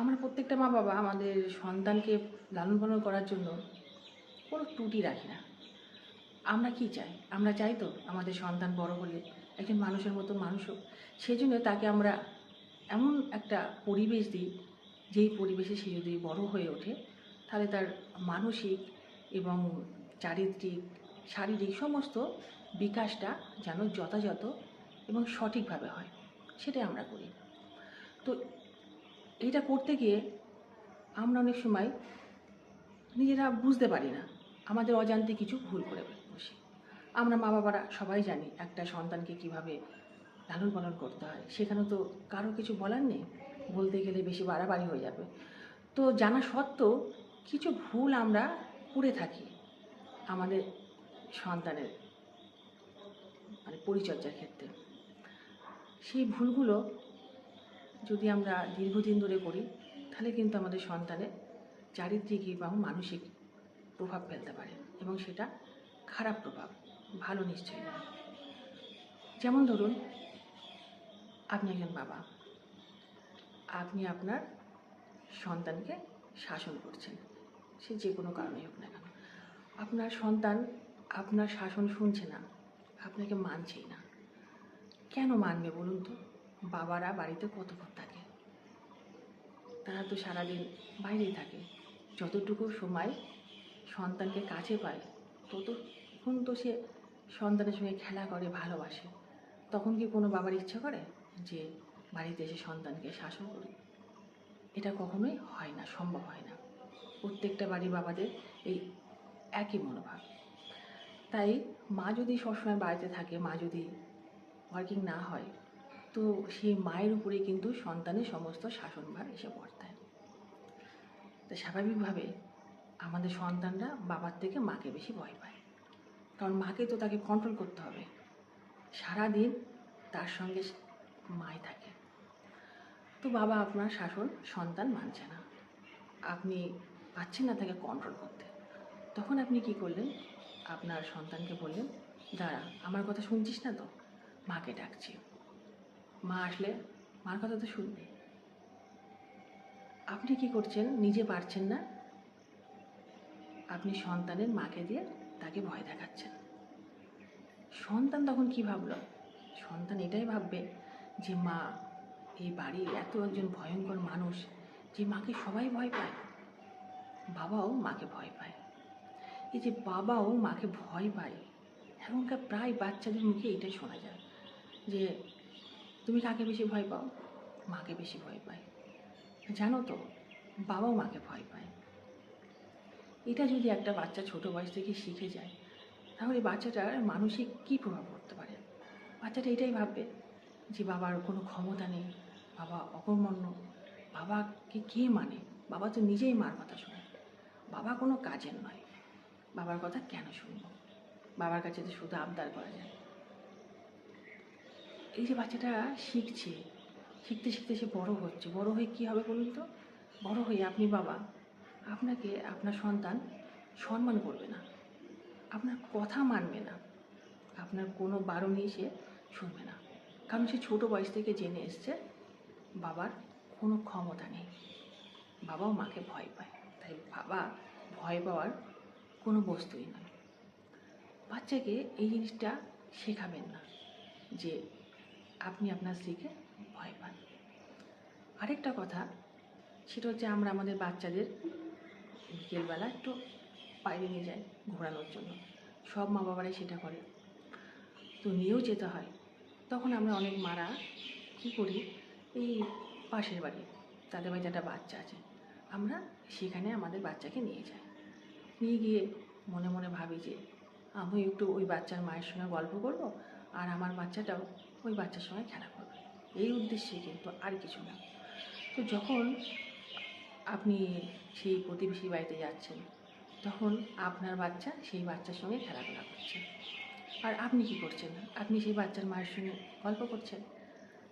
আমরা প্রত্যেকটা মা বাবা আমাদের সন্তানকে লালন পালন করার জন্য কোনো ত্রুটি রাখি না। আমরা কি চাই? আমরা চাই তো আমাদের সন্তান বড় হলে, একজন মানুষের মতো মানুষ হোক। সেই জন্য তাকে আমরা এমন একটা পরিবেশ দিই, যেই পরিবেশে সে যদি বড় হয়ে ওঠে, তাহলে তার মানসিক এবং চারিত্রিক, শারীরিক সমস্ত বিকাশটা যেন যথাযথ এবং সঠিকভাবে হয়। সেটাই আমরা করি। তো এটা করতে গিয়ে আমরা অনেক সময় নিজেরা বুঝতে পারি না। আমাদের অজান্তে কিছু ভুল করে বসি। আমরা মা বাবারা সবাই জানি একটা সন্তানকে কীভাবে লালন পালন করতে হয়। সেখানে তো কারও কিছু বলার নেই। বলতে গেলে বেশি বাড়াবাড়ি হয়ে যাবে। তো জানা সত্ত্বেও কিছু ভুল আমরা করে থাকি আমাদের সন্তানের মানে পরিচর্যার ক্ষেত্রে। সেই ভুলগুলো যদি আমরা দীর্ঘদিন ধরে করি, তাহলে কিন্তু আমাদের সন্তানের চারিত্রিক এবং মানসিক প্রভাব ফেলতে পারে এবং সেটা খারাপ প্রভাব, ভালো নিশ্চয়ই নয়। যেমন ধরুন, আপনি একজন বাবা। আপনি আপনার সন্তানকে শাসন করছেন। সে যে কোনো কারণেই হোক না কেন। আপনার সন্তান আপনার শাসন শুনছে না, আপনাকে মানছেই না। কেন মানবে বলুন তো? বাবারা বাড়িতে কতক্ষণ থাকে তারা তো সারাদিন বাইরেই থাকে। যতটুকু সময় সন্তানকে কাছে পায়, ততক্ষণ তো সে সন্তানের সঙ্গে খেলা করে, ভালোবাসে। তখন কি কোনো বাবার ইচ্ছা করে যে বাড়িতে এসে সন্তানকে শাসন করি এটা কখনোই হয় না, সম্ভব হয় না। প্রত্যেকটা বাড়ির বাবাদের এই একই মনোভাব। তাই মা যদি সবসময় বাড়িতে থাকে, মা যদি ওয়ার্কিং না হয়, তো সেই মায়ের উপরে কিন্তু সন্তানের সমস্ত শাসনভার এসে পড়তায় তো স্বাভাবিকভাবে আমাদের সন্তানরা বাবার থেকে মাকে বেশি ভয় পায়। কারণ মাকে তো তাকে কন্ট্রোল করতে হবে। সারাদিন তার সঙ্গে মাই থাকে। তো বাবা আপনার শাসন সন্তান মানছে না। আপনি পাচ্ছেন না তাকে কন্ট্রোল করতে। তখন আপনি কি করলেন? আপনার সন্তানকে বললেন, দাঁড়া, আমার কথা শুনছিস না তো? মাকে ডাকছি। মা আসলে, মার কথা তো শুনবে। আপনি কি করছেন? নিজে পারছেন না? আপনি সন্তানের মাকে দিয়ে তাকে ভয় দেখাচ্ছেন। সন্তান তখন কি ভাবল? সন্তান এটাই ভাববে যে, মা, এই বাড়ির এত একজন ভয়ঙ্কর মানুষ যে মাকে সবাই ভয় পায়। বাবাও মাকে ভয় পায়। এই যে বাবাও মাকে ভয় পায়, এখনকার প্রায় বাচ্চাদের মুখে এটাই শোনা যায় যে, তুমি কাকে বেশি ভয় পাও? মাকে বেশি ভয় পায়। জানো তো বাবাও মাকে ভয় পায়। এটা যদি একটা বাচ্চা ছোট বয়স থেকে শিখে যায়, তাহলে বাচ্চাটার মানসিক কী প্রভাব পড়তে পারে? বাচ্চাটা এটাই ভাববে যে বাবার কোনো ক্ষমতা নেই, বাবা অকর্মণ্য, বাবাকে কে মানে? বাবা তো নিজেই মার কথা শোনে। বাবা কোনো কাজের নয়। বাবার কথা কেন শুনব? বাবার কাছে তো শুধু আবদার করা যায়। এই যে বাচ্চাটা শিখছে শিখতে শিখতে সে বড় হচ্ছে। বড় হয়ে কী হবে বলুন তো? বড় হয়ে আপনি বাবা, আপনাকে আপনার সন্তান সম্মান করবে না। আপনার কথা মানবে না। আপনার কোনো বারণই সে শুনবে না। কারণ সে ছোটো বয়স থেকে জেনে এসছে, বাবার কোনো ক্ষমতা নেই। বাবাও মাকে ভয় পায়। তাই বাবা ভয় পাওয়ার কোনো বস্তুই নয় বাচ্চাকে এই জিনিসটা শেখাবেন না যে আপনি আপনার স্ত্রীকে ভয় পান আরেকটা কথা, সেটা হচ্ছে আমরা আমাদের বাচ্চাদের বিকেলবেলা একটু বাইরে নিয়ে যাই ঘোরানোর জন্য। সব মা বাবারাই সেটা করে। তো নিয়েও যেতে হয়। তখন আমরা অনেক মারা কী করি, এই পাশের বাড়ি, তাদের বাড়িতে একটা বাচ্চা আছে। আমরা সেখানে আমাদের বাচ্চাকে নিয়ে যাই। নিয়ে গিয়ে মনে মনে ভাবি যে আমি একটু ওই বাচ্চার মায়ের সঙ্গে গল্প করব, আর আমার বাচ্চাটাও ওই বাচ্চার সঙ্গে খেলা করবে। এই উদ্দেশ্যে কিন্তু আর কিছু না। তো যখন আপনি সেই প্রতিবেশী বাড়িতে যাচ্ছেন, তখন আপনার বাচ্চা সেই বাচ্চার সঙ্গে খেলাধুলা করছে। আর আপনি কি করছেন? আপনি সেই বাচ্চার মায়ের সঙ্গে গল্প করছেন।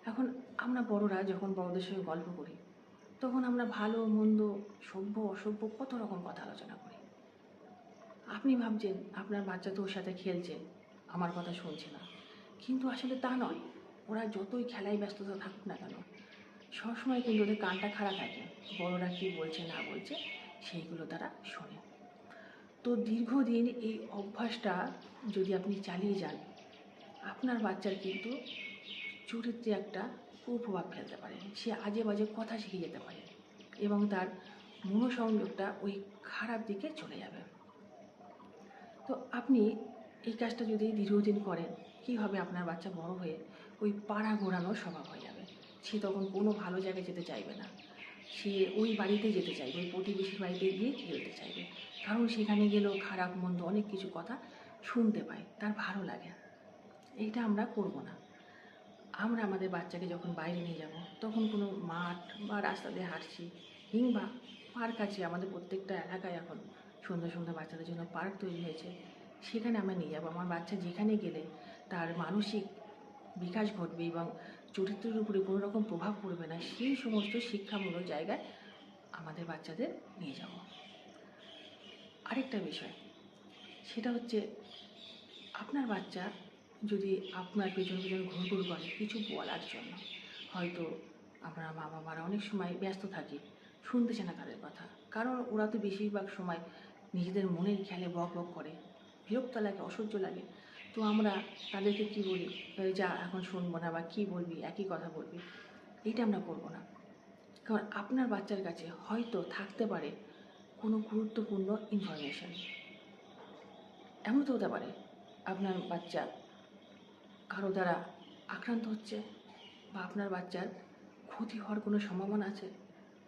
এখন আমরা বড়রা যখন বড়দের সঙ্গে গল্প করি, তখন আমরা ভালো, মন্দ, সভ্য, অসভ্য কত রকম কথা আলোচনা করি। আপনি ভাবছেন, আপনার বাচ্চা তো ওর সাথে খেলছে, আমার কথা শুনছে না। কিন্তু আসলে তা নয়। ওরা যতই খেলায় ব্যস্ততা থাকুক না কেন, সবসময় কিন্তু ওদের কানটা খারাপ থাকে। বড়রা কী বলছে না বলছে, সেইগুলো তারা শোনে। তো দীর্ঘদিন এই অভ্যাসটা যদি আপনি চালিয়ে যান, আপনার বাচ্চার কিন্তু চরিত্রে একটা কুপ্রভাব ফেলতে পারে। সে আজে বাজে কথা শিখে যেতে পারে এবং তার মনোসংযোগটা ওই খারাপ দিকে চলে যাবে। তো আপনি এই কাজটা যদি দীর্ঘদিন করেন কী হবে আপনার বাচ্চা বড় হয়ে ওই পাড়া ঘোরানোর স্বভাব হয়ে যাবে। সে তখন কোনো ভালো জায়গায় যেতে চাইবে না। সে ওই বাড়িতে যেতে চাইবে, ওই প্রতিবেশীর বাড়িতে গিয়ে খেলতে চাইবে। কারণ সেখানে গেলেও খারাপ মন্দ অনেক কিছু কথা শুনতে পায়, তার ভালো লাগে। এইটা আমরা করব না। আমরা আমাদের বাচ্চাকে যখন বাইরে নিয়ে যাব, তখন কোনো মাঠ বা রাস্তা দিয়ে হাঁটছি কিংবা পার্ক আছে, আমাদের প্রত্যেকটা এলাকায় এখন সুন্দর সুন্দর বাচ্চাদের জন্য পার্ক তৈরি হয়েছে। সেখানে আমরা নিয়ে যাব। আমার বাচ্চা যেখানে গেলে তার মানসিক বিকাশ ঘটবে এবং চরিত্রের উপরে কোনো রকম প্রভাব পড়বে না, সেই সমস্ত শিক্ষামূলক জায়গায় আমাদের বাচ্চাদের নিয়ে যাব। আরেকটা বিষয়, সেটা হচ্ছে আপনার বাচ্চা যদি আপনার পেছন পেছন ঘুরঘুর করে, কিছু বলার জন্য। হয়তো আমরা মা বাবারা অনেক সময় ব্যস্ত থাকি শুনতেছে না তাদের কথা। কারণ ওরা তো বেশিরভাগ সময় নিজেদের মনের খেয়ালে বক বক করে, বিরক্ত লাগে, অসহ্য লাগে। তো আমরা তাদেরকে কি বলি? "এই যা, এখন শুনব না, বা কী বলবি? একই কথা বলবি। এইটা আমরা করব না। কারণ আপনার বাচ্চার কাছে হয়তো থাকতে পারে কোনো গুরুত্বপূর্ণ ইনফরমেশান এমন তো হতে পারে, আপনার বাচ্চা কারও দ্বারা আক্রান্ত হচ্ছে, বা আপনার বাচ্চার ক্ষতি হওয়ার কোনো সম্ভাবনা আছে।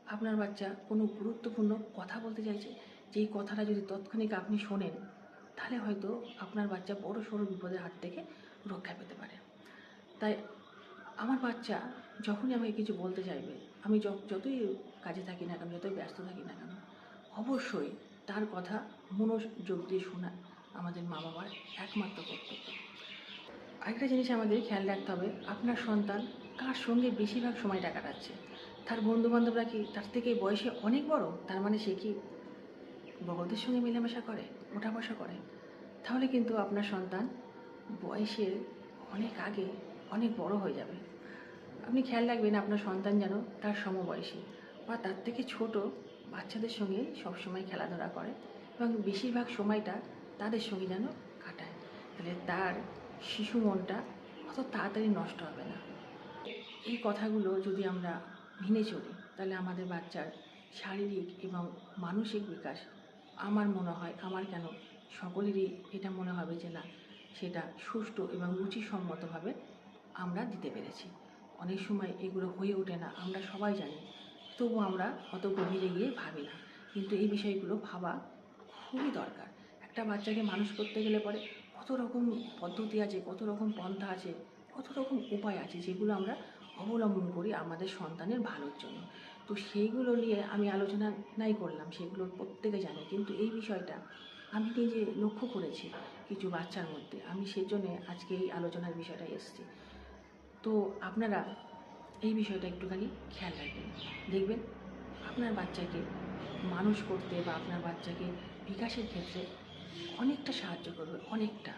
আপনার বাচ্চা কোনো গুরুত্বপূর্ণ কথা বলতে চাইছে, যেই কথাটা যদি তৎক্ষণিক আপনি শোনেন তাহলে হয়তো আপনার বাচ্চা বড় সড়ো বিপদের হাত থেকে রক্ষা পেতে পারে। তাই আমার বাচ্চা যখনই আমাকে কিছু বলতে চাইবে, আমি যতই কাজে থাকি না কেন, যতই ব্যস্ত থাকি না কেন, অবশ্যই তার কথা মনোযোগ দিয়ে শোনা আমাদের মা বাবার একমাত্র কর্তব্য। আরেকটা জিনিস আমাদের খেয়াল রাখতে হবে, আপনার সন্তান কার সঙ্গে বেশিরভাগ সময়টা কাটাচ্ছে? তার বন্ধু বান্ধবরা কি তার থেকে বয়সে অনেক বড়? তার মানে সে কি বড়দের সঙ্গে মেলামেশা করে ওঠা বসা করে। তাহলে কিন্তু আপনার সন্তান বয়সের অনেক আগে অনেক বড় হয়ে যাবে। আপনি খেয়াল রাখবেন আপনার সন্তান যেন তার সমবয়সী বা তার থেকে ছোট বাচ্চাদের সঙ্গে সবসময় খেলাধুলা করে এবং বেশিরভাগ সময়টা তাদের সঙ্গে যেন কাটায়। তাহলে তার শিশু মনটা অত তাড়াতাড়ি নষ্ট হবে না। এই কথাগুলো যদি আমরা মেনে চলি, তাহলে আমাদের বাচ্চার শারীরিক এবং মানসিক বিকাশ আমার মনে হয়, আমার কেন? সকলেরই এটা মনে হবে যে না, সেটা সুষ্ঠু এবং রুচিসম্মতভাবে আমরা দিতে পেরেছি। অনেক সময় এগুলো হয়ে ওঠে না, আমরা সবাই জানি, তবু আমরা অত গভীরে গিয়ে ভাবি না। কিন্তু এই বিষয়গুলো ভাবা খুবই দরকার। একটা বাচ্চাকে মানুষ করতে গেলে পরে কত রকম পদ্ধতি আছে, কত রকম পন্থা আছে, কত রকম উপায় আছে, যেগুলো আমরা অবলম্বন করি আমাদের সন্তানের ভালোর জন্য। তো সেইগুলো নিয়ে আমি আলোচনা নাই করলাম, সেগুলো প্রত্যেকে জানে। কিন্তু এই বিষয়টা আমি নিজে লক্ষ্য করেছি কিছু বাচ্চার মধ্যে। আমি সেই জন্যে আজকে এই আলোচনার বিষয়টা এসেছি। তো আপনারা এই বিষয়টা একটুখানি খেয়াল রাখবেন। দেখবেন আপনার বাচ্চাকে মানুষ করতে বা আপনার বাচ্চাকে বিকাশের ক্ষেত্রে অনেকটা সাহায্য করবে, অনেকটা।